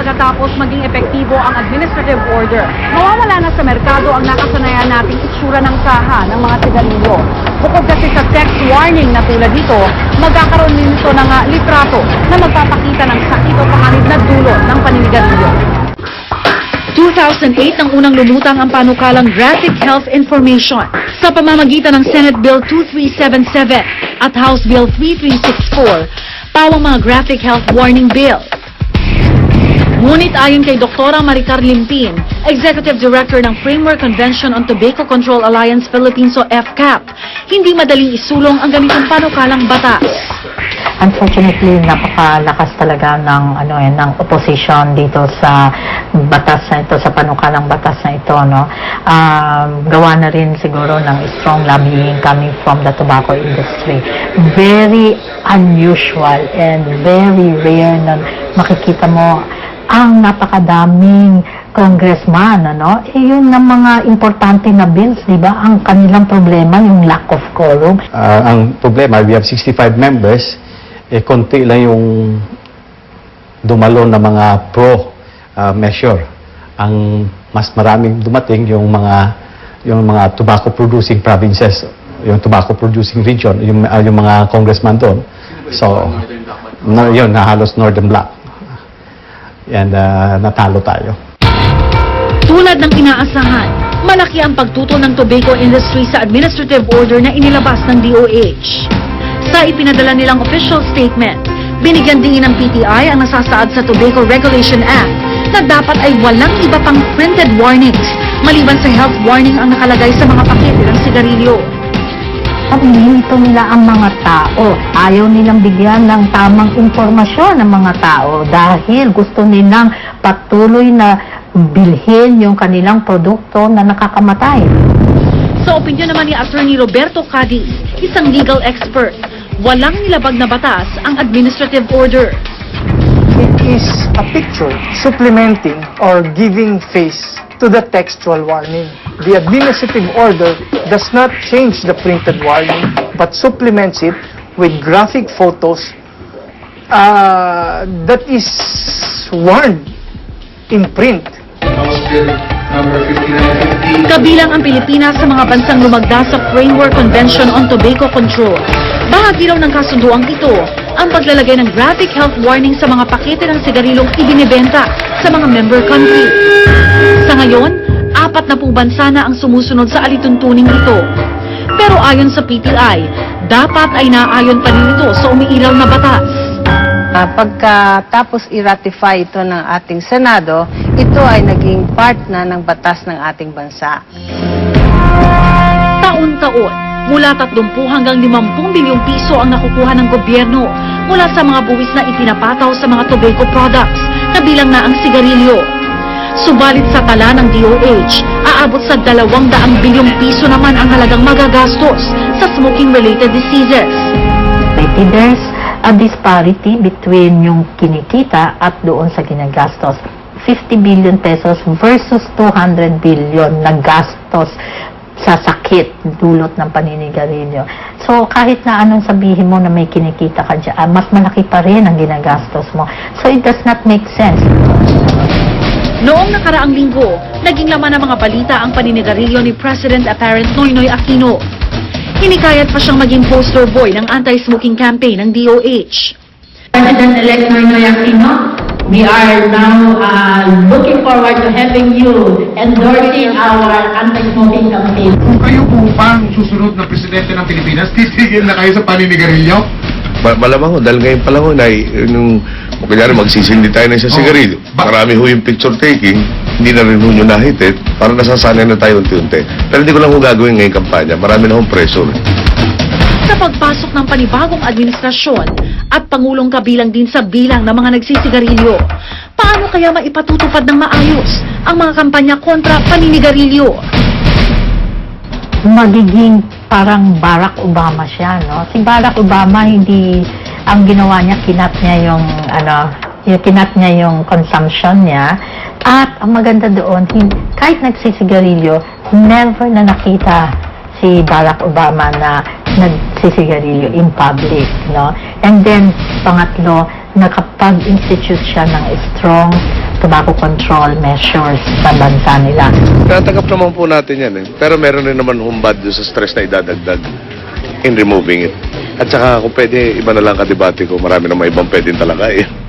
pagkatapos maging epektibo ang administrative order. Mawawala na sa merkado ang nakasanayan nating itsura ng saha ng mga sigarilyo. Bukod kasi sa text warning na tulad dito, magkakaroon din ito ng ah, litrato na magpapakita ng sakit o panganib na dulo ng paninigarilyo. 2008 ang unang lumutang ang panukalang Graphic Health Information sa pamamagitan ng Senate Bill 2377 at House Bill 3364, pawang mga Graphic Health Warning Bill. Ngunit ayon kay Dr. Maricar Limpin, Executive Director ng Framework Convention on Tobacco Control Alliance Philippines o FCAP, hindi madaling isulong ang ganitong panukalang batas. Unfortunately, napakalakas talaga ng ano eh, ng opposition dito sa batas na ito, sa panukalang batas na ito, no. Um, gawa na rin siguro ng strong lobbying coming from the tobacco industry. Very unusual and very rare na makikita mo ang napakadaming congressman, ano, eh, yun ng mga importante na bills, di ba? Ang kanilang problema, yung lack of quorum. Ah, ang problema, we have 65 members, eh konti lang yung dumalo na mga pro ah, measure. Ang mas maraming dumating yung mga yung mga tobacco producing provinces, yung tobacco producing region, yung, ah, yung mga congressman doon. So, na, yun, na halos northern block. And ah, natalo tayo. Tulad ng inaasahan, malaki ang pagtuto ng tobacco industry sa administrative order na inilabas ng DOH. Sa ipinadala nilang official statement, binigyan din ng PTI ang nasasaad sa Tobacco Regulation Act na dapat ay walang iba pang printed warnings maliban sa health warning ang nakalagay sa mga pakete ng sigarilyo. Ang hinto nila ang mga tao. Ayaw nilang bigyan ng tamang impormasyon ng mga tao dahil gusto nilang patuloy na bilhin yung kanilang produkto na nakakamatay. Sa opinyon naman ni Attorney Roberto Cadiz, isang legal expert, walang nilabag na batas ang administrative order. It is a picture supplementing or giving face to the textual warning. The administrative order does not change the printed warning but supplements it with graphic photos uh, that is warned in print. House Bill number 5950. Kabilang ang Pilipinas sa mga bansang lumagda sa Framework Convention on Tobacco Control. Bahagi raw ng kasunduang ito ang paglalagay ng graphic health warning sa mga pakete ng sigarilong ibinibenta sa mga member country. Ngayon, apat na pong bansa na ang sumusunod sa alituntuning ito. Pero ayon sa PTI, dapat ay naayon pa rin ito sa umiiral na batas. Ah, pagkatapos i-ratify ito ng ating Senado, ito ay naging part na ng batas ng ating bansa. Taon-taon, mula 30 hanggang 50 bilyong piso ang nakukuha ng gobyerno mula sa mga buwis na ipinapataw sa mga tobacco products, kabilang na ang sigarilyo. Subalit sa tala ng DOH, aabot sa 200 bilyong piso naman ang halagang magagastos sa smoking-related diseases. There's a disparity between yung kinikita at doon sa ginagastos. 50 billion pesos versus 200 billion na gastos sa sakit dulot ng paninigarilyo. So, kahit na anong sabihin mo na may kinikita ka dyan, mas malaki pa rin ang ginagastos mo. So, it does not make sense. Noong nakaraang linggo, naging laman ng mga balita ang paninigarilyo ni President Apparent Noynoy Aquino. Hinikayat pa siyang maging poster boy ng anti-smoking campaign ng DOH. President-elect Noynoy Aquino, we are now uh, looking forward to having you endorsing our anti-smoking campaign. Kung kayo po pa ang susunod na presidente ng Pilipinas, titigil na kayo sa paninigarilyo? Ma- malamang ho, dahil ngayon pa lang ho, na, nung, kunyari magsisindi tayo ng isang sigarilyo. Marami ho yung picture taking, hindi na rin ho nyo nahitit, para nasasanay na tayo unti-unti. Pero hindi ko lang ho gagawin ngayong kampanya, marami na hong pressure. Sa pagpasok ng panibagong administrasyon at Pangulong kabilang din sa bilang ng mga nagsisigarilyo, paano kaya maipatutupad ng maayos ang mga kampanya kontra paninigarilyo? magiging parang Barack Obama siya, no? Si Barack Obama hindi ang ginawa niya kinat niya yung ano, yung kinat niya yung consumption niya at ang maganda doon, kahit nagsisigarilyo, never na nakita si Barack Obama na nagsisigarilyo in public, no? And then, pangatlo, nakapag-institute siya ng strong tobacco control measures sa bansa nila. Tinatanggap naman po natin yan eh. Pero meron rin naman humbad doon sa stress na idadagdag in removing it. At saka kung pwede, iba na lang kadebate ko. Marami namang ibang pwedeng talaga eh.